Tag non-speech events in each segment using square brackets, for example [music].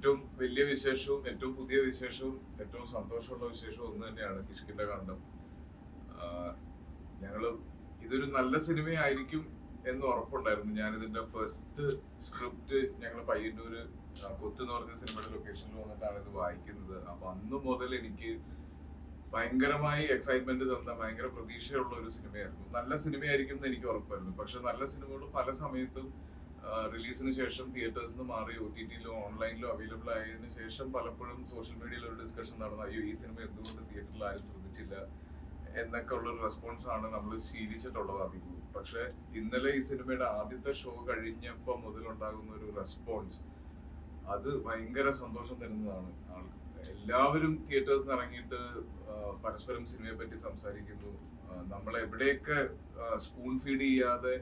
ഏറ്റവും വലിയ വിശേഷവും ഏറ്റവും പുതിയ വിശേഷവും ഏറ്റവും സന്തോഷമുള്ള വിശേഷവും ഒന്ന് തന്നെയാണ് കിഷ്കിന്റെ കണ്ടം. ഞങ്ങൾ ഇതൊരു നല്ല സിനിമയായിരിക്കും എന്ന് ഉറപ്പുണ്ടായിരുന്നു. ഞാൻ ഇതിന്റെ ഫസ്റ്റ് സ്ക്രിപ്റ്റ് ഞങ്ങൾ പയ്യന്നൂര് കൊത്ത് എന്ന് പറഞ്ഞ സിനിമയുടെ ലൊക്കേഷനിൽ വന്നിട്ടാണ് ഇത് വായിക്കുന്നത്. അപ്പൊ അന്ന് മുതൽ എനിക്ക് ഭയങ്കരമായി എക്സൈറ്റ്മെന്റ് തന്ന ഭയങ്കര പ്രതീക്ഷയുള്ള ഒരു സിനിമയായിരുന്നു. നല്ല സിനിമയായിരിക്കും എന്ന് എനിക്ക് ഉറപ്പായിരുന്നു. പക്ഷെ നല്ല സിനിമകൾ പല സമയത്തും റിലീസിന് ശേഷം തിയേറ്റേഴ്സിൽ നിന്ന് മാറി ഒ ടി ടിയിലോ ഓൺലൈനിലോ അവൈലബിൾ ആയതിനു ശേഷം പലപ്പോഴും സോഷ്യൽ മീഡിയയിൽ ഒരു ഡിസ്കഷൻ നടന്നു. അയ്യോ ഈ സിനിമ എന്തുകൊണ്ട് തിയേറ്ററിൽ ആരും ശ്രദ്ധിച്ചില്ല? എന്നൊക്കെ ഉള്ള റെസ്പോൺസ് ആണ് നമ്മൾ ശീലിച്ചിട്ടുള്ളത് അധികവും പക്ഷെ ഇന്നലെ ഈ സിനിമയുടെ ആദ്യത്തെ ഷോ കഴിഞ്ഞപ്പോൾ മുതലുണ്ടാകുന്ന ഒരു റെസ്പോൺസ് അത് ഭയങ്കര സന്തോഷം തരുന്നതാണ് ആൾ- എല്ലാവരും തിയേറ്റേഴ്സിൽ ഇറങ്ങിയിട്ട് പരസ്പരം സിനിമയെ പറ്റി സംസാരിക്കുന്നു നമ്മൾ എവിടെയൊക്കെ സ്പൂൺ ഫീഡ് ചെയ്യാതെ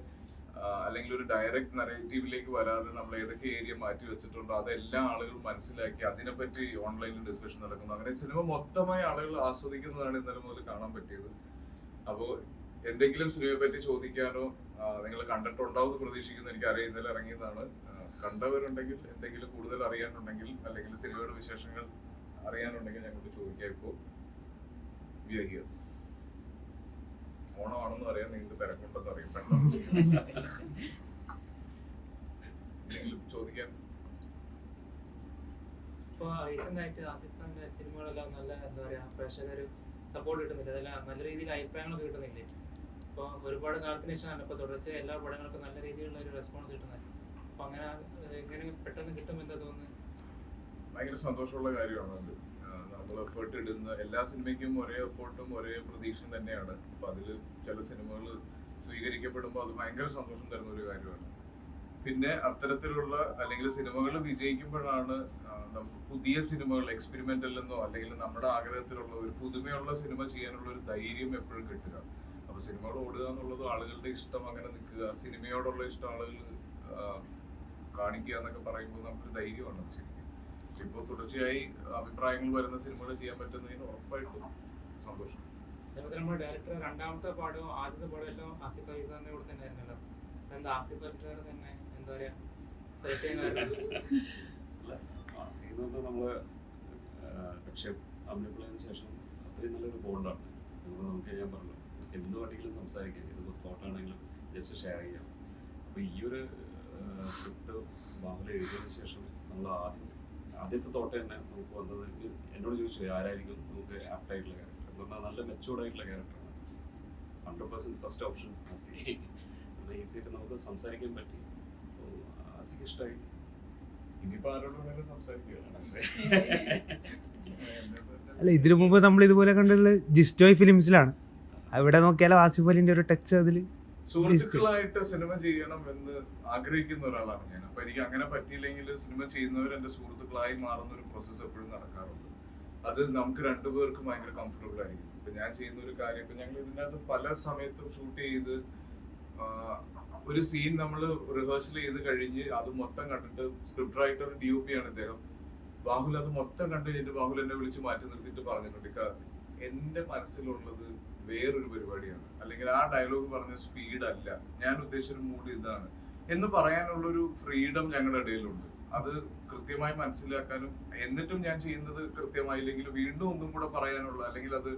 അല്ലെങ്കിൽ ഒരു ഡയറക്റ്റ് നറേറ്റീവിലേക്ക് വരാതെ നമ്മൾ ഏതൊക്കെ ഏരിയ മാറ്റി വെച്ചിട്ടുണ്ടോ അതെല്ലാം ആളുകൾ മനസ്സിലാക്കി അതിനെപ്പറ്റി ഓൺലൈനിൽ ഡിസ്കഷൻ നടക്കുന്നു. അങ്ങനെ സിനിമ മൊത്തമായി ആളുകൾ ആസ്വദിക്കുന്നതാണ് ഇന്നലെ മുതൽ കാണാൻ പറ്റിയത്. അപ്പോൾ എന്തെങ്കിലും സിനിമയെ പറ്റി ചോദിക്കാനോ നിങ്ങൾ കണ്ടിട്ടുണ്ടാവും എന്ന് പ്രതീക്ഷിക്കുന്നു. എനിക്കറിയാം ഇന്നലെ ഇറങ്ങിയതാണ്. കണ്ടവരുണ്ടെങ്കിൽ എന്തെങ്കിലും കൂടുതൽ അറിയാനുണ്ടെങ്കിൽ അല്ലെങ്കിൽ സിനിമയുടെ വിശേഷങ്ങൾ അറിയാനുണ്ടെങ്കിൽ ഞങ്ങൾക്ക് ചോദിക്കാം ഇപ്പോൾ. ഹിയർ ഓണമാണെന്ന് പറയാൻ നിങ്ങൾക്ക് തിരക്കുണ്ടെന്ന് അറിയാം. പെട്ടെന്ന് എന്തെങ്കിലും ചോദിക്കാൻ ഇപ്പോൾ റീസെന്റ് ആയിട്ട് ആസിഫ് ഖാന്റെ സിനിമകളെല്ലാം നല്ല എന്താ പറയാ പ്രേക്ഷകർ സപ്പോർട്ട് കിട്ടുന്നില്ല. അതെല്ലാം നല്ല രീതിയിൽ അഭിപ്രായങ്ങൾ കിട്ടുന്നില്ലേ? ഇപ്പോൾ ഒരുപാട് കാലത്തിന് ശേഷമാണ് ഇപ്പോൾ തുടർച്ചയായി എല്ലാ പടങ്ങൾക്കും നല്ല രീതിയിലുള്ള ഒരു റെസ്പോൺസ് കിട്ടുന്നത്. അപ്പോൾ അങ്ങനെ എങ്ങനെ പെട്ടെന്ന് കിട്ടും എന്താ തോന്നുന്നത്? ഭയങ്കര സന്തോഷമുള്ള കാര്യമാണ് അത്. നമ്മൾ എഫേർട്ട് ഇടുന്ന എല്ലാ സിനിമയ്ക്കും ഒരേ എഫേർട്ടും ഒരേ പ്രതീക്ഷയും തന്നെയാണ്. അപ്പൊ അതിൽ ചില സിനിമകൾ സ്വീകരിക്കപ്പെടുമ്പോൾ അത് ഭയങ്കര സന്തോഷം തരുന്ന ഒരു കാര്യമാണ്. പിന്നെ അത്തരത്തിലുള്ള അല്ലെങ്കിൽ സിനിമകൾ വിജയിക്കുമ്പോഴാണ് നമുക്ക് പുതിയ സിനിമകൾ എക്സ്പെരിമെന്റൽ എന്നോ അല്ലെങ്കിൽ നമ്മുടെ ആഗ്രഹത്തിലുള്ള ഒരു പുതുമയുള്ള സിനിമ ചെയ്യാനുള്ള ഒരു ധൈര്യം എപ്പോഴും കിട്ടുക. അപ്പൊ സിനിമകൾ ഓടുക എന്നുള്ളത് ആളുകളുടെ ഇഷ്ടം അങ്ങനെ നിൽക്കുക. സിനിമയോടുള്ള ഇഷ്ടം ആളുകൾ കാണിക്കുക എന്നൊക്കെ പറയുമ്പോൾ നമുക്കൊരു ധൈര്യമാണ്. ശരി ഇപ്പോൾ തുടർച്ചയായി അഭിപ്രായങ്ങൾ വരുന്ന സിനിമകൾ ചെയ്യാൻ പറ്റുന്നതിന് ഉറപ്പായിട്ടും സന്തോഷം. അതേപോലെ നമ്മുടെ ഡയറക്ടർ രണ്ടാമത്തെ പാടവും ആദ്യത്തെ പാടവും എല്ലാം ആസിഫ് അലി സാറിന്റെ കൂടെ തന്നെ ആയിരുന്നല്ലോ എന്താ ആസിഫ് അലി സാർ തന്നെ? എന്താ പറയാ? സെലക്ട് ചെയ്യുന്ന നമ്മൾ പക്ഷെ അമ്മിപ്പിള്ളതിന് ശേഷം അത്രയും നല്ലൊരു ബോണ്ടാണ് നമുക്ക് നമുക്ക് ഞാൻ പറഞ്ഞു. എന്ത് വേണമെങ്കിലും സംസാരിക്കാം. ഇത് തോട്ടാണെങ്കിലും ജസ്റ്റ് ഷെയർ ചെയ്യാം. അപ്പോൾ ഈ ഒരു സ്ക്രിപ്റ്റ് ബാഹുല എഴുതിയതിന് ശേഷം നമ്മൾ ആദ്യം ആദ്യത്തെ തോട്ട തന്നെ നമുക്ക് വന്നത് എന്നോട് ചോദിച്ചു ആരായിരിക്കും നമുക്ക് ആപ്റ്റ് ആയിട്ടുള്ള ക്യാരക്ടർ എന്ന് പറഞ്ഞാൽ നല്ല മെച്ചൂർഡ് ആയിട്ടുള്ള ക്യാരക്ടറാണ് hundred percent first option as easy ആയിട്ട് നമുക്ക് സംസാരിക്കാൻ പറ്റി. ആസിക്ക് ഇഷ്ടമായി ഇനിയിപ്പോ ആരോട് വേണമെങ്കിലും അല്ല ഇതിനു മുമ്പ് നമ്മൾ ഇതുപോലെ കണ്ടുള്ളത് ജിസ്റ്റോയ് ഫിലിംസിലാണ്. അവിടെ നോക്കിയാലോ ആസിഫ് അലിന്റെ ഒരു ടച്ച് അതിൽ സുഹൃത്തുക്കളായിട്ട് സിനിമ ചെയ്യണം എന്ന് ആഗ്രഹിക്കുന്ന ഒരാളാണ് ഞാൻ. അപ്പൊ എനിക്ക് അങ്ങനെ പറ്റിയില്ലെങ്കിൽ സിനിമ ചെയ്യുന്നവർ എന്റെ സുഹൃത്തുക്കളായി മാറുന്ന ഒരു പ്രോസസ്സ് എപ്പോഴും നടക്കാറുണ്ട്. അത് നമുക്ക് രണ്ടുപേർക്കും ഭയങ്കര കംഫർട്ടബിൾ ആയിരിക്കും. ഇപ്പൊ ഞാൻ ചെയ്യുന്ന ഒരു കാര്യം ഇപ്പൊ ഞങ്ങൾ ഇതിനകത്ത് പല സമയത്തും ഷൂട്ട് ചെയ്ത് ഒരു സീൻ നമ്മൾ റിഹേഴ്സൽ ചെയ്ത് കഴിഞ്ഞ് അത് മൊത്തം കണ്ടിട്ട് script writer D O P ആണ് ഇദ്ദേഹം. ബാഹുൽ അത് മൊത്തം കണ്ടു കഴിഞ്ഞിട്ട് ബാഹുൽ എന്നെ വിളിച്ച് മാറ്റി നിർത്തിയിട്ട് പറഞ്ഞിട്ടുണ്ട്. "ഇക്ക, എന്റെ മനസ്സിലുള്ളത് വേറൊരു പരിപാടിയാണ്. അല്ലെങ്കിൽ ആ ഡയലോഗ് പറഞ്ഞ സ്പീഡ് അല്ല. ഞാൻ ഉദ്ദേശിച്ചൊരു മൂഡ് ഇതാണ്. എന്ന് പറയാനുള്ള ഒരു ഫ്രീഡം ഞങ്ങളുടെ ഇടയിലുണ്ട്. അത് കൃത്യമായി മനസ്സിലാക്കാനും എന്നിട്ടും ഞാൻ ചെയ്യുന്നത് കൃത്യമായില്ലെങ്കിൽ വീണ്ടും ഒന്നും കൂടെ പറയാനുള്ള അല്ലെങ്കിൽ അത്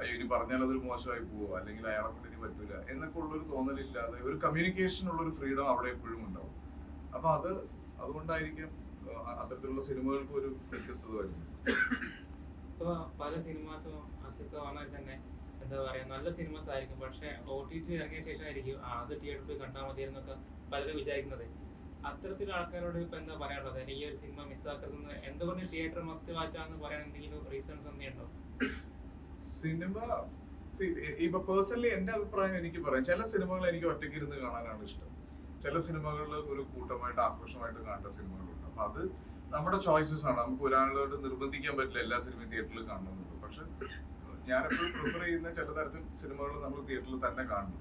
അയ്യോ ഇനി പറഞ്ഞാൽ അതൊരു മോശമായി പോവോ അല്ലെങ്കിൽ അയാളെ കൊണ്ട് ഇനി പറ്റൂല എന്നൊക്കെ ഉള്ളൊരു തോന്നലില്ലാതെ ഒരു കമ്മ്യൂണിക്കേഷൻ ഉള്ള ഒരു ഫ്രീഡം അവിടെ എപ്പോഴും ഉണ്ടാവും. അപ്പൊ അത് അതുകൊണ്ടായിരിക്കും അത്തരത്തിലുള്ള സിനിമകൾക്ക് ഒരു വ്യത്യസ്തത വരുന്നത്. പല സിനിമാസും ആസിഫ് വന്നാൽ തന്നെ എന്താ പറയാ നല്ല സിനിമസ് ആയിരിക്കും പക്ഷെ ഒ ടി ടി ഇറങ്ങിയ ശേഷമായിരിക്കും ആ അത് തിയേറ്ററിൽ കണ്ടാൽ മതിയെന്നൊക്കെ പലരും വിചാരിക്കുന്നത്. അത്തരത്തിലുള്ള ആൾക്കാരോട് ഇപ്പൊ എന്താ പറയാനുള്ളത്? ഈ ഒരു സിനിമ മിസ്സാക്കുന്നത് എന്തുകൊണ്ട് തിയേറ്റർ മസ്റ്റ് വാച്ചാന്ന് പറയാൻ എന്തെങ്കിലും റീസൺസ് എന്തെയുണ്ടോ സിനിമ ഇപ്പൊ പേഴ്സണലി എന്റെ അഭിപ്രായം എനിക്ക് പറയാം. ചില സിനിമകൾ എനിക്ക് ഒറ്റയ്ക്ക് ഇരുന്ന് കാണാനാണ് ഇഷ്ടം. ചില സിനിമകളിൽ ഒരു കൂട്ടമായിട്ട് ആഘോഷമായിട്ട് കാണേണ്ട സിനിമകളുണ്ട് അപ്പൊ അത് നമ്മുടെ ചോയ്സസ് ആണ്. നമുക്ക് ഒരാളോട് നിർബന്ധിക്കാൻ പറ്റില്ല എല്ലാ സിനിമയും തിയേറ്ററിൽ കാണണമെന്നുള്ളൂ പക്ഷെ ഞാൻ എപ്പോഴും പ്രിഫർ ചെയ്യുന്ന ചില തരത്തിൽ സിനിമകൾ നമ്മൾ തിയേറ്ററിൽ തന്നെ കാണും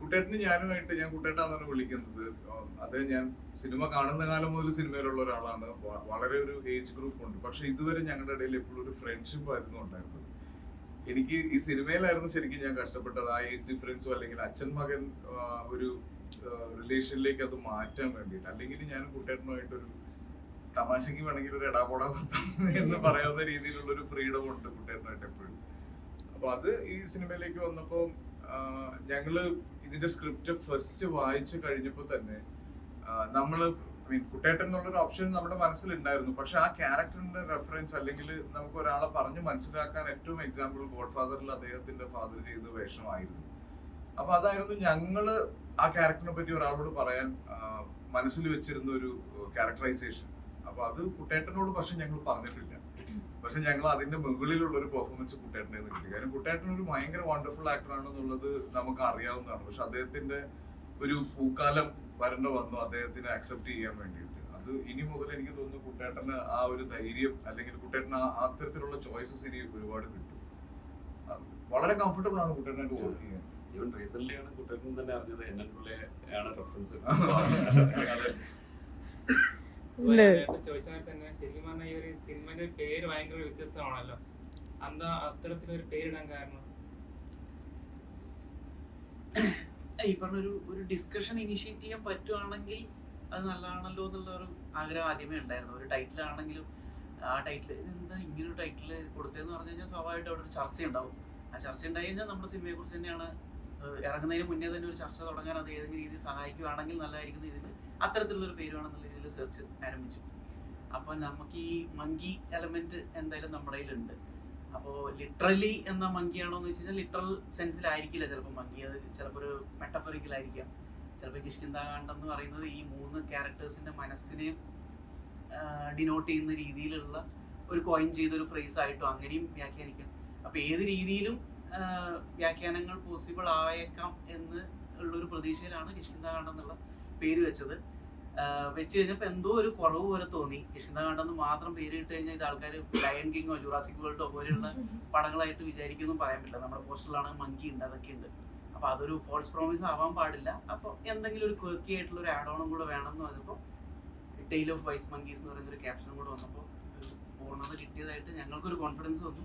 കുട്ടേട്ടന് ഞാനുമായിട്ട് ഞാൻ കുട്ടേട്ടാന്നാണ് വിളിക്കുന്നത്. അത് ഞാൻ സിനിമ കാണുന്ന കാലം മുതൽ സിനിമയിലുള്ള ഒരാളാണ്. വളരെ ഒരു ഏജ് ഗ്രൂപ്പ് ഉണ്ട്. പക്ഷെ ഇതുവരെ ഞങ്ങളുടെ ഇടയിൽ എപ്പോഴും ഒരു ഫ്രണ്ട്ഷിപ്പ് ആയിരുന്നു ഉണ്ടായിരുന്നത്. എനിക്ക് ഈ സിനിമയിലായിരുന്നു ശരിക്കും ഞാൻ കഷ്ടപ്പെട്ടത്. ആ ഏജ് ഡിഫറൻസോ അല്ലെങ്കിൽ അച്ഛൻ മകൻ ഒരു റിലേഷനിലേക്ക് അത് മാറ്റാൻ വേണ്ടിയിട്ട്. അല്ലെങ്കിൽ ഞാൻ കുട്ടേട്ടനുമായിട്ടൊരു തമാശക്ക് വേണമെങ്കിൽ ഒരു എടാപോടാ എന്ന് പറയാവുന്ന രീതിയിലുള്ള ഒരു ഫ്രീഡം ഉണ്ട് കുട്ടേട്ടനായിട്ട് എപ്പോഴും. അപ്പൊ അത് ഈ സിനിമയിലേക്ക് വന്നപ്പോ ആ, ഞങ്ങൾ ഇതിന്റെ സ്ക്രിപ്റ്റ് ഫസ്റ്റ് വായിച്ചു കഴിഞ്ഞപ്പോൾ തന്നെ നമ്മൾ മീൻ കുട്ടേട്ടൻ എന്നുള്ളൊരു ഓപ്ഷൻ നമ്മുടെ മനസ്സിലുണ്ടായിരുന്നു. പക്ഷെ ആ ക്യാരക്ടറിന്റെ റെഫറൻസ് അല്ലെങ്കിൽ നമുക്ക് ഒരാളെ പറഞ്ഞ് മനസ്സിലാക്കാൻ ഏറ്റവും എക്സാമ്പിൾ ഗോഡ് ഫാദറിൽ അദ്ദേഹത്തിന്റെ ഫാദർ ചെയ്ത വേഷമായിരുന്നു. അപ്പൊ അതായിരുന്നു ഞങ്ങൾ ആ ക്യാരക്ടറിനെ പറ്റി ഒരാളോട് പറയാൻ മനസ്സിൽ വെച്ചിരുന്ന ഒരു ക്യാരക്ടറൈസേഷൻ അപ്പൊ അത് കുട്ടേട്ടനോട് പക്ഷെ ഞങ്ങൾ പറഞ്ഞിട്ടില്ല. പക്ഷെ ഞങ്ങൾ അതിന്റെ മുകളിലുള്ള ഒരു പെർഫോമൻസ് കുട്ടേട്ടനെ കിട്ടി. കാരണം കുട്ടേട്ടൻ ഒരു ഭയങ്കര വണ്ടർഫുൾ ആക്ടർ ആണെന്നുള്ളത് നമുക്ക് അറിയാവുന്നതാണ്. പക്ഷെ അദ്ദേഹത്തിന്റെ ഒരു പൂക്കാലം വരണ്ട വന്നു അദ്ദേഹത്തിനെ അക്സെപ്റ്റ് ചെയ്യാൻ വേണ്ടിയിട്ട്. അത് ഇനി മുതൽ എനിക്ക് തോന്നുന്നു കുട്ടേട്ടന് ആ ഒരു ധൈര്യം അല്ലെങ്കിൽ കുട്ടേട്ടന് ആ അത്തരത്തിലുള്ള ചോയ്സസ് ഇനി ഒരുപാട് കിട്ടും. വളരെ കംഫർട്ടബിൾ ആണ് കുട്ടേട്ടനായിട്ട് വർക്ക് ചെയ്യാൻ. ഈവൻ റീസെന്റ് ആണ് കുട്ടേട്ടൻ തന്നെ അറിഞ്ഞത് എൻ എൻ പിള്ളയാണ് റെഫറൻസ് ചോദിച്ചാൽ തന്നെ ശരിക്കും പറഞ്ഞാൽ ഈ ഒരു സിനിമയുടെ പേര് ഭയങ്കര വ്യത്യസ്തമാണല്ലോ. എന്താ അത്തരത്തിലൊരു പേരിടാൻ കാരണം? ഈ പറഞ്ഞൊരു ഒരു ഒരു ഡിസ്കഷൻ ഇനിഷ്യേറ്റ് ചെയ്യാൻ പറ്റുവാണെങ്കിൽ അത് നല്ലതാണല്ലോ എന്നുള്ള ഒരു ആഗ്രഹം ആദ്യമേ ഉണ്ടായിരുന്നു. ഒരു ടൈറ്റിൽ ആണെങ്കിലും ആ ടൈറ്റിൽ എന്താ ഇങ്ങനെ ഒരു ടൈറ്റിൽ കൊടുത്തതെന്ന് പറഞ്ഞു കഴിഞ്ഞാൽ സ്വാഭാവികമായിട്ട് അവിടെ ഒരു ചർച്ച ഉണ്ടാവും ആ ചർച്ച ഉണ്ടായി കഴിഞ്ഞാൽ നമ്മുടെ സിനിമയെ കുറിച്ച് തന്നെയാണ് ഇറങ്ങുന്നതിന് മുന്നേ തന്നെ ഒരു ചർച്ച തുടങ്ങാൻ അത് ഏതെങ്കിലും രീതിയിൽ സഹായിക്കുകയാണെങ്കിൽ നല്ലതായിരിക്കും ഇതിൽ അത്തരത്തിലുള്ള ഒരു പേര് വേണമെന്നുള്ള രീതിയിൽ സെർച്ച് ആരംഭിച്ചു. അപ്പോൾ നമുക്ക് ഈ മങ്കി എലമെന്റ് എന്തായാലും നമ്മുടെ കയ്യിലുണ്ട്. അപ്പോൾ ലിറ്ററലി എന്ന മങ്കിയാണോ എന്ന് വെച്ച് ലിറ്ററൽ സെൻസിലായിരിക്കില്ല ചിലപ്പോൾ മങ്കി അത് ചിലപ്പോൾ ഒരു മെറ്റഫറിക്കലായിരിക്കാം ചിലപ്പോൾ കിഷ്കിന്താകാന്ഡം എന്ന് പറയുന്നത് ഈ മൂന്ന് ക്യാരക്ടേഴ്സിന്റെ മനസ്സിനെ ഡിനോട്ട് ചെയ്യുന്ന രീതിയിലുള്ള ഒരു കോയിൻ ചെയ്തൊരു ഫ്രേസ് ആയിട്ടോ അങ്ങനെയും വ്യാഖ്യാനിക്കാം. അപ്പോൾ ഏത് രീതിയിലും വ്യാഖ്യാനങ്ങൾ പോസിബിൾ ആയേക്കാം എന്ന് ഉള്ളൊരു പ്രതീക്ഷയിലാണ് കിഷ്കിന്താകാന്ഡം എന്നുള്ള പേര് വെച്ചത്. വെച്ച് കഴിഞ്ഞപ്പോൾ എന്തോ ഒരു കുറവ് പോലെ തോന്നി. കിഷ്കിന്താകാന്ഡം എന്ന് മാത്രം പേര് ഇട്ട് കഴിഞ്ഞാൽ ഇത് ആൾക്കാർ ലയൺ കിങ്ങോ ജുറാസിക് വേൾഡോ പോലെയുള്ള [laughs] പടങ്ങളായിട്ട് വിചാരിക്കുമെന്നും പറയാൻ പറ്റില്ല. നമ്മുടെ പോസ്റ്ററിലാണ് മങ്കി ഉണ്ട് അതൊക്കെ ഉണ്ട്. അപ്പോൾ അതൊരു ഫോൾസ് പ്രോമിസ് ആവാൻ പാടില്ല. അപ്പോൾ എന്തെങ്കിലും ഒരു കേക്കി ആയിട്ടുള്ള ഒരു ആഡ് ഓണും കൂടെ വേണം എന്ന് പറഞ്ഞപ്പോൾ ടെയിൽ ഓഫ് വൈസ് മങ്കീസ് എന്ന് പറയുന്ന ഒരു ക്യാപ്ഷനും കൂടെ വന്നപ്പോൾ ഒരു പൂർണത കിട്ടിയതായിട്ട് ഞങ്ങൾക്കൊരു കോൺഫിഡൻസ് വന്നു.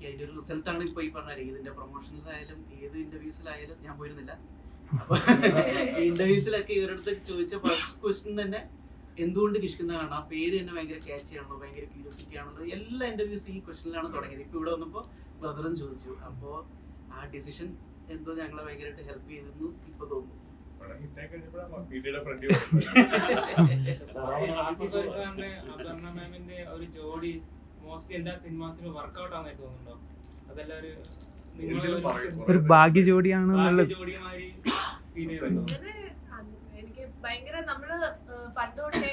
ബാക്കി അതിന്റെ ഒരു റിസൾട്ടാണ് ഇപ്പോൾ ഈ പറഞ്ഞ ഇതിന്റെ പ്രൊമോഷൻസിലായാലും ഏത് ഇന്റർവ്യൂസിലായാലും ഞാൻ പോയിരുന്നില്ല. അപ്പൊ ഇന്റർവ്യൂസിലൊക്കെ ഇവരടുത്ത് ചോദിച്ച ഫസ്റ്റ് ക്വസ്റ്റ്യൻ തന്നെ എന്തുകൊണ്ട് കിഷ്കുന്നതാണ് ആ പേര് തന്നെ ഭയങ്കര ക്യാച്ച് ആണല്ലോ ഭയങ്കര ക്യൂരിയോസിറ്റി ആണല്ലോ. എല്ലാ ഇന്റർവ്യൂസ് ഈ ക്വസ്റ്റ്യനിലാണ് തുടങ്ങിയത്. ഇപ്പൊ ഇവിടെ വന്നപ്പോൾ ബ്രദറും ചോദിച്ചു. അപ്പോൾ ആ ഡിസിഷൻ എന്തോ ഞങ്ങളെ ഭയങ്കരമായിട്ട് ഹെൽപ്പ് ചെയ്തെന്ന് ഇപ്പൊ തോന്നുന്നു. [laughs] ഒരു ജോഡി മോസ്റ്റ്ലി എല്ലാ സിനിമാസിലും വർക്ക്ഔട്ട് ആണെന്ന് തോന്നുന്നുണ്ടോ? അതല്ല ഒരു. ഒരു ഭാഗ്യ ജോഡിയാണ് എനിക്ക് ഭയങ്കര നമ്മൾ പണ്ട് തൊട്ടേ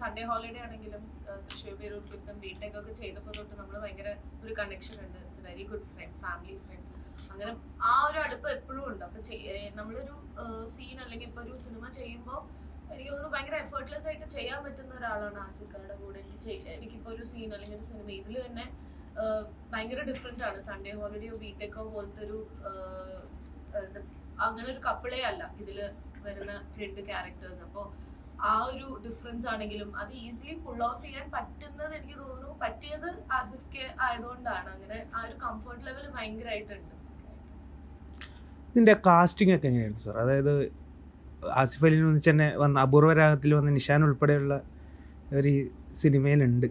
സൺഡേ ഹോളിഡേ ആണെങ്കിലും തൃശ്ശൂർ പേരൂർ ക്ലിപ്പും ബിടെക് ഒക്കെ ചെയ്തപ്പോൾ തൊട്ട് നമ്മൾ ഭയങ്കര ഒരു കണക്ഷൻ ഉണ്ട്. It's very good friend family friend അങ്ങനെ ആ ഒരു അടുപ്പ് എപ്പോഴും ഉണ്ട്. അപ്പൊ നമ്മളൊരു സീൻ അല്ലെങ്കിൽ ഇപ്പൊ ഒരു സിനിമ ചെയ്യുമ്പോൾ എനിക്ക് തോന്നുന്നു ഭയങ്കര എഫേർട്ട്ലെസ് ആയിട്ട് ചെയ്യാൻ പറ്റുന്ന ഒരാളാണ് ആസിഫയുടെ കൂടെ. എനിക്ക് എനിക്കിപ്പോ ഒരു സീൻ അല്ലെങ്കിൽ ഒരു സിനിമ ഇതിൽ തന്നെ ഭയങ്കര ഡിഫറെന്റ് ആണ്. സൺഡേ ഹോളിഡേയോ ബിടെക്കോ പോലത്തെ ഒരു അങ്ങനെ ഒരു കപ്പിളേ അല്ല. ഇതിൽ വരുന്ന രണ്ട് ക്യാരക്ടേഴ്സ് അപ്പോൾ ആ ഒരു ഡിഫറൻസ് ആണെങ്കിലും അത് ഈസിലി പുൾ ഓഫ് ചെയ്യാൻ പറ്റുന്നത് എനിക്ക് തോന്നുന്നു പറ്റിയത് ആസിഫ് കെ ആയതുകൊണ്ടാണ്. അങ്ങനെ ആ ഒരു കംഫർട്ട് ലെവൽ ഭയങ്കരമായിട്ടുണ്ട് ഇതിന്റെ കാസ്റ്റിംഗ് ഒക്കെ എങ്ങനെയായിരുന്നു സാർ അതായത് ആസിഫ് അലിന് ഒന്നിച്ച് തന്നെ വന്ന അപൂർവ രാഗത്തിൽ വന്ന നിഷാൻ ഉൾപ്പെടെയുള്ള ഒരു സിനിമയിലുണ്ട്.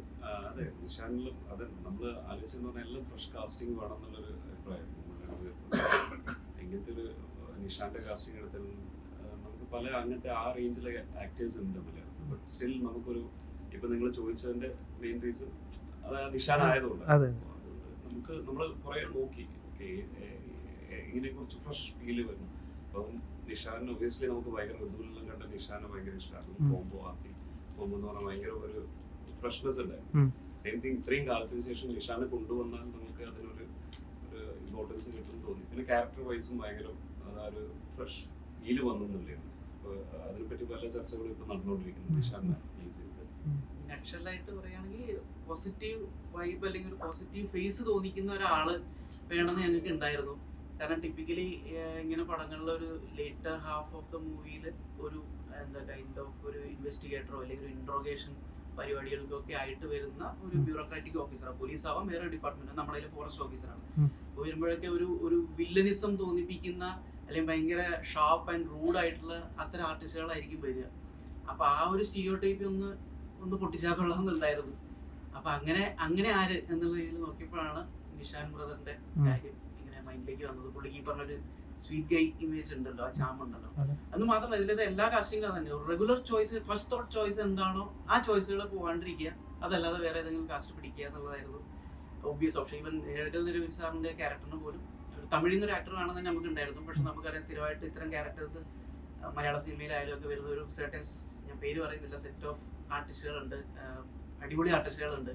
നിഷാന്റെ കാസ്റ്റിംഗ് എടുത്താൽ നമുക്ക് പല അങ്ങനത്തെ ആ റേഞ്ചിലെ ആക്ടേഴ്സ് ഉണ്ട് മലയാളത്തിൽ ബട്ട് സ്റ്റിൽ നമുക്കൊരു ഇപ്പൊ നിങ്ങൾ ചോദിച്ചതിന്റെ മെയിൻ റീസൺ അത് നിഷാൻ ആയതുകൊണ്ട്. നമുക്ക് നമ്മൾ കുറെ നോക്കി. ഓക്കെ ഇതിനെ കുറിച്ച് ഫ്രഷ് ഫീൽ വരും. അപ്പം നിഷാൻ ഒബിയസ്ലി നമുക്ക് ഭയങ്കര ഋതുവിലെല്ലാം കണ്ട നിഷാനെ ഭയങ്കര ഇഷ്ടമാണ് കോമ്പോ കോംബോ ആസി കോംബോ എന്ന് പറഞ്ഞാൽ ഭയങ്കര ഒരു ഫ്രഷ്നെസ് ഉണ്ട്. ഉണ്ടായിരുന്നു സെയിം തിങ് ഇത്രയും കാലത്തിന് ശേഷം നിഷാനെ കൊണ്ടുവന്നാൽ നമുക്ക് അതിനൊരു ഒരു ഇമ്പോർട്ടൻസ് കിട്ടും തോന്നി. പിന്നെ ക്യാരക്ടർ വൈസും ഭയങ്കര ആ ഒരു ഫ്രഷ് ഫീൽ വന്നു എന്നുള്ളതാണ് അപ്പോൾ അതിനെപ്പറ്റി പല ചർച്ചകളും ഇപ്പൊ നടന്നുകൊണ്ടിരിക്കുന്നു. നിഷാനെ ചെയ്ത്. നക്ഷലായിട്ട് പറയുകയാണെങ്കിൽ പോസിറ്റീവ് വൈബ് അല്ലെങ്കിൽ ഒരു പോസിറ്റീവ് ഫേസ് തോന്നിക്കുന്ന ഒരാൾ വേണമെന്ന് ഞങ്ങൾക്ക് ഉണ്ടായിരുന്നു. കാരണം ടിപ്പിക്കലി ഇങ്ങനെ പടങ്ങളിൽ ഒരു ലേറ്റർ ഹാഫ് ഓഫ് ദ മൂവിയിൽ ഒരു എന്താ കൈൻഡ് ഓഫ് ഒരു ഇൻവെസ്റ്റിഗേറ്ററോ അല്ലെങ്കിൽ ഒരു ഇൻട്രോഗേഷൻ പരിപാടികൾക്കൊക്കെ ആയിട്ട് വരുന്ന ഒരു. ബ്യൂറോക്രാറ്റിക് ഓഫീസറാണ് പോലീസ് ആവാം വേറെ ഡിപ്പാർട്ട്മെന്റ് നമ്മുടെ കയ്യിൽ ഫോറസ്റ്റ് ഓഫീസറാണ്. അപ്പോൾ വരുമ്പോഴൊക്കെ ഒരു ഒരു വില്ലനിസം തോന്നിപ്പിക്കുന്ന അല്ലെങ്കിൽ ഭയങ്കര ഷാർപ്പ് ആൻഡ് റൂഡ് ആയിട്ടുള്ള അത്തരം ആർട്ടിസ്റ്റുകളായിരിക്കും വരിക അപ്പൊ ആ ഒരു സ്റ്റീരിയോ ടൈപ്പ് ഒന്ന് ഒന്ന് പൊട്ടിച്ചാക്കൊള്ളാമെന്നുണ്ടായിരുന്നു അപ്പൊ അങ്ങനെ അങ്ങനെ ആര് എന്നുള്ള രീതിയിൽ നോക്കിയപ്പോഴാണ് നിഷാൻ ബ്രദറിന്റെ. കാര്യം മൈൻഡിലേക്ക് വന്നത്. പുള്ളിക്ക് ഈ പറഞ്ഞൊരു സ്വീറ്റ് ഗൈ ഇമേജ് ഉണ്ടല്ലോ ആ ചാമ്പ് ഉണ്ടല്ലോ. അതെ. മാത്രമല്ല ഇതിലത്തെ എല്ലാ കാസ്റ്റിംഗിലും തന്നെ regular choice first thought choice എന്താണോ ആ ചോയ്സുകൾ പോകാണ്ടിരിക്കുക അതല്ലാതെ വേറെ ഏതെങ്കിലും കാസ്റ്റ് പിടിക്കുക എന്നുള്ളതായിരുന്നു ഒബ്വിയസ് ഓപ്ഷൻ ഈവൻ ഏഴൽ നിരവധി സാറിന്റെ ക്യാരക്ടറിന് പോലും ഒരു തമിഴിൽ നിന്നൊരു ആക്ടർ ആണെന്ന് തന്നെ നമുക്ക് ഉണ്ടായിരുന്നു പക്ഷെ നമുക്കറിയാം സ്ഥിരമായിട്ട് ഇത്തരം ക്യാരക്ടേഴ്സ് മലയാള സിനിമയിലായാലും ഒക്കെ വരുന്ന ഒരു സെർട്ടൻ ഞാൻ പേര് പറയുന്നില്ല സെറ്റ് ഓഫ് ആർട്ടിസ്റ്റുകളുണ്ട് അടിപൊളി ആർട്ടിസ്റ്റുകളുണ്ട്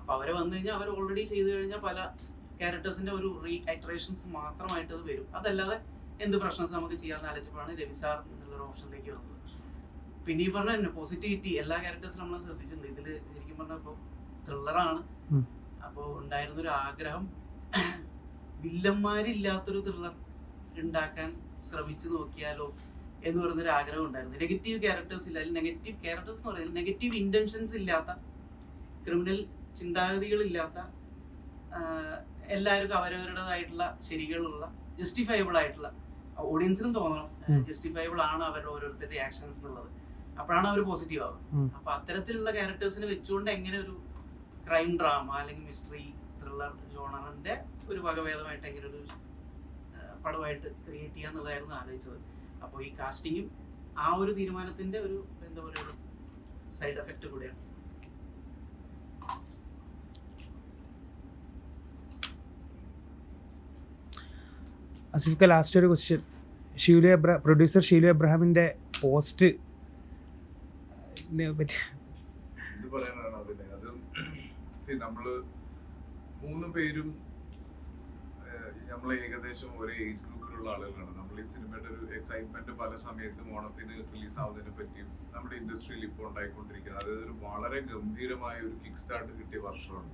അപ്പൊ അവരെ വന്നു കഴിഞ്ഞാൽ അവർ ഓൾറെഡി ചെയ്തു കഴിഞ്ഞാൽ പല ക്യാരക്ടേഴ്സിന്റെ ഒരു റീ ഐറ്ററേഷൻസ് മാത്രമായിട്ട് അത് വരും. അതല്ലാതെ എന്ത് പ്രശ്നസ് നമുക്ക് ചെയ്യാമെന്ന് ആലോചിച്ചപ്പോഴാണ് രവിസാർ എന്നുള്ളൊരു ഓപ്ഷനിലേക്ക് വന്നത്. പിന്നെ ഈ പറഞ്ഞ തന്നെ പോസിറ്റിവിറ്റി എല്ലാ ക്യാരക്ടേഴ്സിലും നമ്മൾ ശ്രദ്ധിച്ചിട്ടുണ്ട്. ഇതിൽ ശരിക്കും പറഞ്ഞാൽ ഇപ്പോൾ ത്രില്ലറാണ്. അപ്പോൾ ഉണ്ടായിരുന്നൊരു ആഗ്രഹം വില്ലന്മാരില്ലാത്തൊരു ത്രില്ലർ ഉണ്ടാക്കാൻ ശ്രമിച്ചു നോക്കിയാലോ എന്ന് പറയുന്നൊരു ആഗ്രഹം ഉണ്ടായിരുന്നു. നെഗറ്റീവ് ക്യാരക്ടേഴ്സ് ഇല്ല. അല്ലെങ്കിൽ നെഗറ്റീവ് ക്യാരക്ടേഴ്സ് എന്ന് പറയുന്നത് നെഗറ്റീവ് ഇന്റൻഷൻസ് ഇല്ലാത്ത ക്രിമിനൽ ചിന്താഗതികളില്ലാത്ത എല്ലാവർക്കും അവരവരുടേതായിട്ടുള്ള ശരികളുള്ള ജസ്റ്റിഫയബിൾ ആയിട്ടുള്ള ഓഡിയൻസിനും തോന്നണം. ജസ്റ്റിഫയബിൾ ആണ് അവരുടെ ഓരോരുത്തരുടെ ആക്ഷൻസ് എന്നുള്ളത്. അപ്പോഴാണ് അവർ പോസിറ്റീവ് ആവുക. അപ്പൊ അത്തരത്തിലുള്ള ക്യാരക്ടേഴ്സിനെ വെച്ചുകൊണ്ട് എങ്ങനെ ഒരു ക്രൈം ഡ്രാമ അല്ലെങ്കിൽ മിസ്റ്ററി ത്രില്ലർ ജോണറിന്റെ ഒരു വകഭേദമായിട്ട് എങ്ങനെ ഒരു പടമായിട്ട് ക്രിയേറ്റ് ചെയ്യാന്നുള്ളതായിരുന്നു ആലോചിച്ചത്. അപ്പോൾ ഈ കാസ്റ്റിങ്ങും ആ ഒരു തീരുമാനത്തിന്റെ ഒരു എന്താ പറയുക സൈഡ് എഫക്റ്റ് കൂടെയാണ്. അസിഫിക്ക ലാസ്റ്റ് ഒരു ക്വസ്റ്റ്യൻ ഷീലു എബ്ര പ്രൊഡ്യൂസർ ഷീലു എബ്രഹാമിന്റെ പോസ്റ്റ് പറ്റി. നമ്മൾ മൂന്ന് പേരും നമ്മൾ ഏകദേശം ഒരേ ഏജ് ഗ്രൂപ്പിലുള്ള ആളുകളാണ്. നമ്മൾ ഈ സിനിമയുടെ ഒരു എക്സൈറ്റ്മെന്റ് പല സമയത്തും ഓണത്തിന് റിലീസ് ആവുന്നതിനെ പറ്റിയും നമ്മുടെ ഇൻഡസ്ട്രിയിൽ ഇപ്പോൾ ഉണ്ടായിക്കൊണ്ടിരിക്കുന്നത്. അതായത് ഒരു വളരെ ഗംഭീരമായ ഒരു കിക്ക് സ്റ്റാർട്ട് കിട്ടിയ വർഷമാണ്.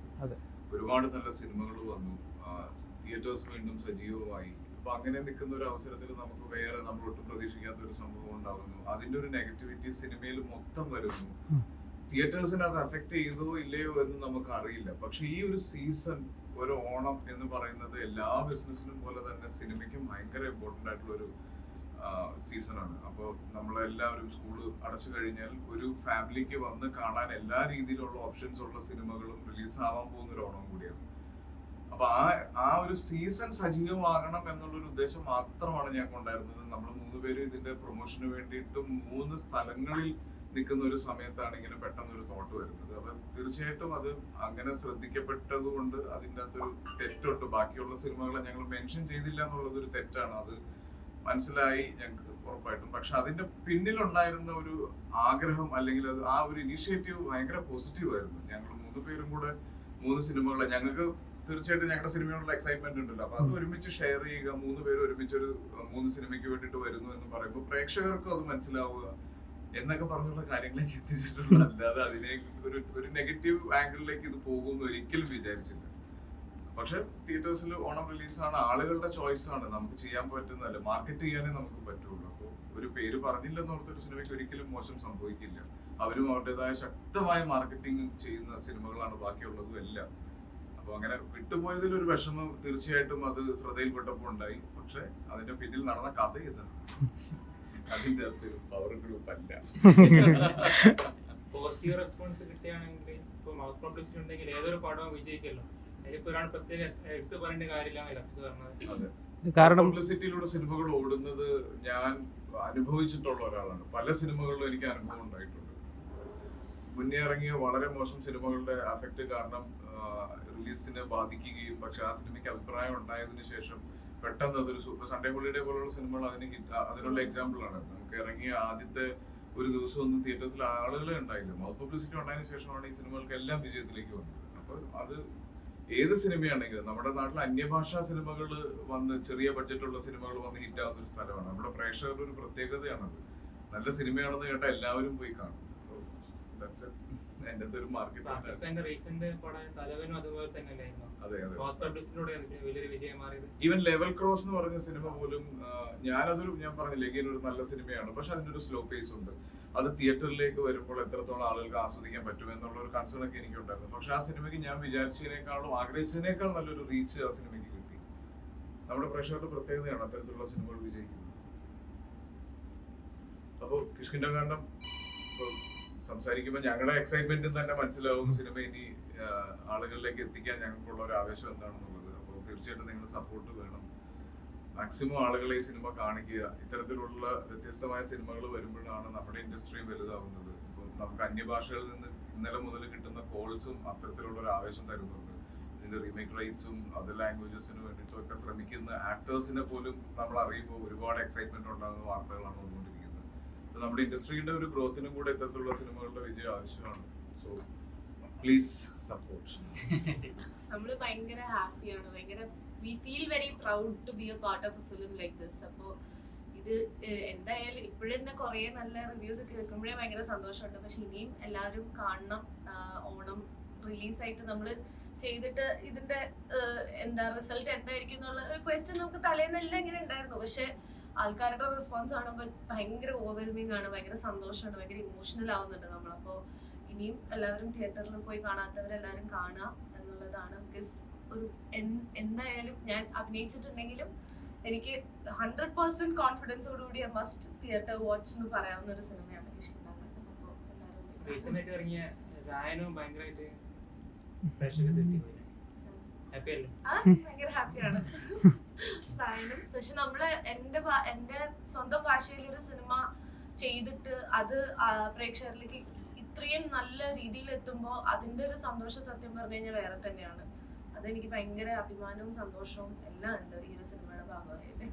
ഒരുപാട് നല്ല സിനിമകൾ വന്നു. തിയേറ്റേഴ്സ് വീണ്ടും സജീവമായി. അപ്പൊ അങ്ങനെ നിൽക്കുന്ന ഒരു അവസരത്തിൽ നമുക്ക് വേറെ നമ്മൾ ഒട്ടും പ്രതീക്ഷിക്കാത്ത ഒരു സംഭവം ഉണ്ടാകുന്നു അതിന്റെ ഒരു നെഗറ്റിവിറ്റി സിനിമയിൽ മൊത്തം വരുന്നു. തിയേറ്റേഴ്സിനെ അത് അഫക്ട് ചെയ്തോ ഇല്ലയോ എന്ന് നമുക്ക് അറിയില്ല പക്ഷെ ഈ ഒരു സീസൺ ഒരു ഓണം എന്ന് പറയുന്നത് എല്ലാ ബിസിനസ്സിനും പോലെ തന്നെ സിനിമയ്ക്കും ഭയങ്കര ഇമ്പോർട്ടന്റ് ആയിട്ടുള്ള ഒരു സീസണാണ് അപ്പോൾ നമ്മളെല്ലാവരും സ്കൂൾ അടച്ചു കഴിഞ്ഞാൽ ഒരു ഫാമിലിക്ക് വന്ന് കാണാൻ എല്ലാ രീതിയിലുള്ള ഓപ്ഷൻസ് ഉള്ള സിനിമകളും റിലീസ് ആവാൻ പോകുന്ന ഒരു ഓണം കൂടിയാണ്. അപ്പൊ ആ ആ ഒരു സീസൺ സജീവമാകണം എന്നുള്ള ഒരു ഉദ്ദേശം മാത്രമാണ് ഞങ്ങൾക്ക് ഉണ്ടായിരുന്നത്. നമ്മൾ മൂന്ന് പേര് ഇതിന്റെ പ്രൊമോഷന് വേണ്ടിയിട്ട് മൂന്ന് സ്ഥലങ്ങളിൽ നിൽക്കുന്ന ഒരു സമയത്താണ് ഇങ്ങനെ പെട്ടെന്ന് ഒരു തോട്ട് വരുന്നത്. അപ്പൊ തീർച്ചയായിട്ടും അത് അങ്ങനെ ശ്രദ്ധിക്കപ്പെട്ടത് കൊണ്ട് അതിന്റെ അകത്തൊരു തെറ്റുണ്ട്. ബാക്കിയുള്ള സിനിമകളെ ഞങ്ങൾ മെൻഷൻ ചെയ്തില്ല എന്നുള്ളത് ഒരു തെറ്റാണ്. അത് മനസ്സിലായി ഞങ്ങൾക്ക് ഉറപ്പായിട്ടും. പക്ഷെ അതിന്റെ പിന്നിലുണ്ടായിരുന്ന ഒരു ആഗ്രഹം അല്ലെങ്കിൽ അത് ആ ഒരു ഇനിഷ്യേറ്റീവ് ഭയങ്കര പോസിറ്റീവ് ആയിരുന്നു. ഞങ്ങൾ മൂന്ന് പേരും കൂടെ മൂന്ന് സിനിമകളെ ഞങ്ങൾക്ക് തീർച്ചയായിട്ടും ഞങ്ങളുടെ സിനിമയോടുള്ള എക്സൈറ്റ്മെന്റ് ഉണ്ടല്ലോ. അപ്പൊ അത് ഒരുമിച്ച് ഷെയർ ചെയ്യുക മൂന്ന് പേര് ഒരുമിച്ച് ഒരു മൂന്ന് സിനിമയ്ക്ക് വേണ്ടിയിട്ട് വരുന്നു എന്ന് പറയുമ്പോൾ പ്രേക്ഷകർക്കും അത് മനസ്സിലാവുക എന്നൊക്കെ പറഞ്ഞുള്ള കാര്യങ്ങളെ ചിന്തിച്ചിട്ടുള്ളൂ. അല്ലാതെ അതിനെ ഒരു ഒരു നെഗറ്റീവ് ആംഗിളിലേക്ക് ഇത് പോകുമെന്ന് ഒരിക്കലും വിചാരിച്ചില്ല. പക്ഷെ തിയേറ്റേഴ്സിൽ ഓണം റിലീസാണ് ആളുകളുടെ ചോയ്സ് ആണ് നമുക്ക് ചെയ്യാൻ പറ്റുന്നതല്ല മാർക്കറ്റ് ചെയ്യാനേ നമുക്ക് പറ്റുള്ളൂ. അപ്പോൾ ഒരു പേര് പറഞ്ഞില്ലെന്ന് ഓർത്തൊരു സിനിമയ്ക്ക് ഒരിക്കലും മോശം സംഭവിക്കില്ല. അവരും അവരുടേതായ ശക്തമായ മാർക്കറ്റിംഗ് ചെയ്യുന്ന സിനിമകളാണ് ബാക്കിയുള്ളതും എല്ലാം. അപ്പോൾ അങ്ങനെ വിട്ടുപോയതിൽ ഒരു വിഷമം തീർച്ചയായിട്ടും അത് ശ്രദ്ധയിൽപ്പെട്ടപ്പോൾ ഉണ്ടായി. പക്ഷെ അതിന്റെ പിന്നിൽ നടന്ന കഥ ഇതാണ് അതിന്റെ അകത്ത് പവർ ഗ്രൂപ്പ് അല്ല. പോസിറ്റീവ് റെസ്പോൺസ് കിട്ടുകയാണെങ്കിൽ ഇപ്പോൾ മൗത്ത് പബ്ലിസിറ്റി ഉണ്ടെങ്കിൽ ഏതൊരു പാഠവും വിജയിക്കല്ലോ. അതിലിപ്പോൾ ഒരാൾ പ്രത്യേക എടുത്തു പറയേണ്ട കാര്യമില്ല രസിക്ക് പറഞ്ഞത്? അതെ. കാരണം പബ്ലിസിറ്റിയിലൂടെ സിനിമകൾ ഓടുന്നത് ഞാൻ അനുഭവിച്ചിട്ടുള്ള ഒരാളാണ്. പല സിനിമകളിലും എനിക്ക് അനുഭവം ഉണ്ടായിട്ടുണ്ട്. മുന്നേ ഇറങ്ങിയ വളരെ മോശം സിനിമകളുടെ അഫക്റ്റ് കാരണം റിലീസിനെ ബാധിക്കുകയും പക്ഷെ ആ സിനിമയ്ക്ക് അഭിപ്രായം ഉണ്ടായതിനു ശേഷം പെട്ടെന്ന് അതൊരു സൂപ്പർ സൺഡേ ഹോളിഡേ പോലുള്ള സിനിമകൾ അതിന് അതിനുള്ള എക്സാമ്പിൾ ആണ്. നമുക്ക് ഇറങ്ങിയ ആദ്യത്തെ ഒരു ദിവസം ഒന്നും തിയേറ്റേഴ്സിൽ ആളുകളെ ഉണ്ടായില്ല. മൗത്ത് പബ്ലിസിറ്റി ഉണ്ടായതിനു ശേഷമാണ് ഈ സിനിമകൾക്ക് എല്ലാം വിജയത്തിലേക്ക് വന്നത്. അപ്പൊ അത് ഏത് സിനിമയാണെങ്കിലും നമ്മുടെ നാട്ടിൽ അന്യഭാഷാ സിനിമകൾ വന്ന് ചെറിയ ബഡ്ജറ്റുള്ള സിനിമകൾ വന്ന് ഹിറ്റ് ആവുന്ന ഒരു സ്ഥലമാണ്. നമ്മുടെ പ്രേക്ഷകരുടെ ഒരു പ്രത്യേകതയാണത്. നല്ല സിനിമയാണെന്ന് കേട്ടാൽ എല്ലാവരും പോയി കാണും. അതിന്റെ [laughs] ഒരു മാർക്കറ്റ് ആസിഫിന്റെ റീസെന്റ് പടം തലവനും അതുപോലെ ഈവൻ ലെവൽ ക്രോസ് എന്ന് പറഞ്ഞ സിനിമ പോലും ഞാനതൊരു ഞാൻ പറഞ്ഞില്ലേ ഒരു നല്ല സിനിമയാണ് പക്ഷെ അതിനൊരു സ്ലോ പേസ് ഉണ്ട്. അത് തിയേറ്ററിലേക്ക് വരുമ്പോൾ എത്രത്തോളം ആളുകൾക്ക് ആസ്വദിക്കാൻ പറ്റും എന്നുള്ള ഒരു കൺസേൺ ഒക്കെ എനിക്കുണ്ടായിരുന്നു. പക്ഷെ ആ സിനിമയ്ക്ക് ഞാൻ വിചാരിച്ചതിനേക്കാളും ആഗ്രഹിച്ചതിനേക്കാൾ നല്ലൊരു റീച്ച് ആ സിനിമയ്ക്ക് കിട്ടി. നമ്മുടെ പ്രേക്ഷകരുടെ പ്രത്യേകതയാണ് അത്തരത്തിലുള്ള സിനിമകൾ വിജയിക്കുന്നത്. അപ്പോൾ കിഷ്കിൻഡകാന്ഡം ഇപ്പോൾ സംസാരിക്കുമ്പോൾ ഞങ്ങളുടെ എക്സൈറ്റ്മെന്റും തന്നെ മനസ്സിലാവും. സിനിമ ഇനി ആളുകളിലേക്ക് എത്തിക്കാൻ ഞങ്ങൾക്കുള്ള ഒരു ആവേശം എന്താണെന്നുള്ളത്. അപ്പോൾ തീർച്ചയായിട്ടും നിങ്ങൾ സപ്പോർട്ട് വേണം. മാക്സിമം ആളുകളെ ഈ സിനിമ കാണിക്കുക. ഇത്തരത്തിലുള്ള വ്യത്യസ്തമായ സിനിമകൾ വരുമ്പോഴാണ് നമ്മുടെ ഇൻഡസ്ട്രി വലുതാവുന്നത്. ഇപ്പോൾ നമുക്ക് അന്യഭാഷകളിൽ നിന്ന് ഇന്നലെ മുതൽ കിട്ടുന്ന കോൾസും അത്തരത്തിലുള്ള ഒരു ആവേശം തരുന്നുണ്ട്. ഇതിന്റെ റീമേക്ക് റൈറ്റ്സും അതർ ലാംഗ്വേജസിന് വേണ്ടിയിട്ടും ഒക്കെ ശ്രമിക്കുന്ന ആക്ടേഴ്സിനെ പോലും നമ്മൾ അറിയുമ്പോൾ ഒരുപാട് എക്സൈറ്റ്മെന്റ് ഉണ്ടാകുന്ന വാർത്തകളാണ് വന്നുകൊണ്ടിരിക്കുന്നത്. നമ്മുടെ ഇൻഡസ്ട്രിയുടെ ഒരു ഗ്രോത്തിനും കൂടെ ഇത്തരത്തിലുള്ള സിനിമകളുടെ വിജയം ആവശ്യമാണ്. സോ പ്ലീസ് സപ്പോർട്ട് നമ്മൾ ഭയങ്കര ഹാപ്പിയാണ്. ഭയങ്കര we feel very proud to be a part of a film like this അപ്പോൾ ഇത് എന്തായാലും തന്നെ കുറേ നല്ല റിവ്യൂസ് ഒക്കെ കേൾക്കുമ്പോഴേ ഭയങ്കര സന്തോഷമുണ്ട്. പക്ഷെ ഇനിയും എല്ലാവരും കാണണം ഓണം റിലീസായിട്ട് നമ്മൾ ചെയ്തിട്ട് ഇതിന്റെ എന്താ റിസൾട്ട് എന്തായിരിക്കും എന്നുള്ള ഒരു ക്വസ്റ്റ്യൻ നമുക്ക് തലേന്നെല്ലാം ഇങ്ങനെ ഉണ്ടായിരുന്നു. പക്ഷെ ആൾക്കാരുടെ റെസ്പോൺസ് കാണുമ്പോൾ ഭയങ്കര ഓവർവെൽമിങ് ആണ് ഭയങ്കര സന്തോഷമാണ് ഭയങ്കര ഇമോഷണൽ ആവുന്നുണ്ട് നമ്മളപ്പോൾ ഇനിയും എല്ലാവരും തിയേറ്ററിൽ പോയി കാണാത്തവരെല്ലാവരും കാണുക എന്നുള്ളതാണ് ബിക്കോസ് ഒരു എന്തായാലും ഞാൻ അഭിനയിച്ചിട്ടുണ്ടെങ്കിലും എനിക്ക് ഹൺഡ്രഡ് പെർസെന്റ് കോൺഫിഡൻസോടുകൂടി മസ്റ്റ് തിയേറ്റർ വാച്ച് എന്ന് പറയാവുന്ന ഒരു സിനിമയാണ് അപ്പോൾ എല്ലാവരും ആ ഭയങ്കര ഹാപ്പിയാണ് പറയാനും പക്ഷെ നമ്മൾ എന്റെ എന്റെ സ്വന്തം ഭാഷയിൽ ഒരു സിനിമ ചെയ്തിട്ട് അത് പ്രേക്ഷകരിലേക്ക് ഇത്രയും നല്ല രീതിയിൽ എത്തുമ്പോൾ അതിന്റെ ഒരു സന്തോഷം സത്യം പറഞ്ഞു കഴിഞ്ഞാൽ വേറെ തന്നെയാണ്. അതെനിക്ക് ഭയങ്കര അഭിമാനവും സന്തോഷവും എല്ലാം ഉണ്ട് ഈ ഒരു സിനിമയുടെ ഭാഗമായാലും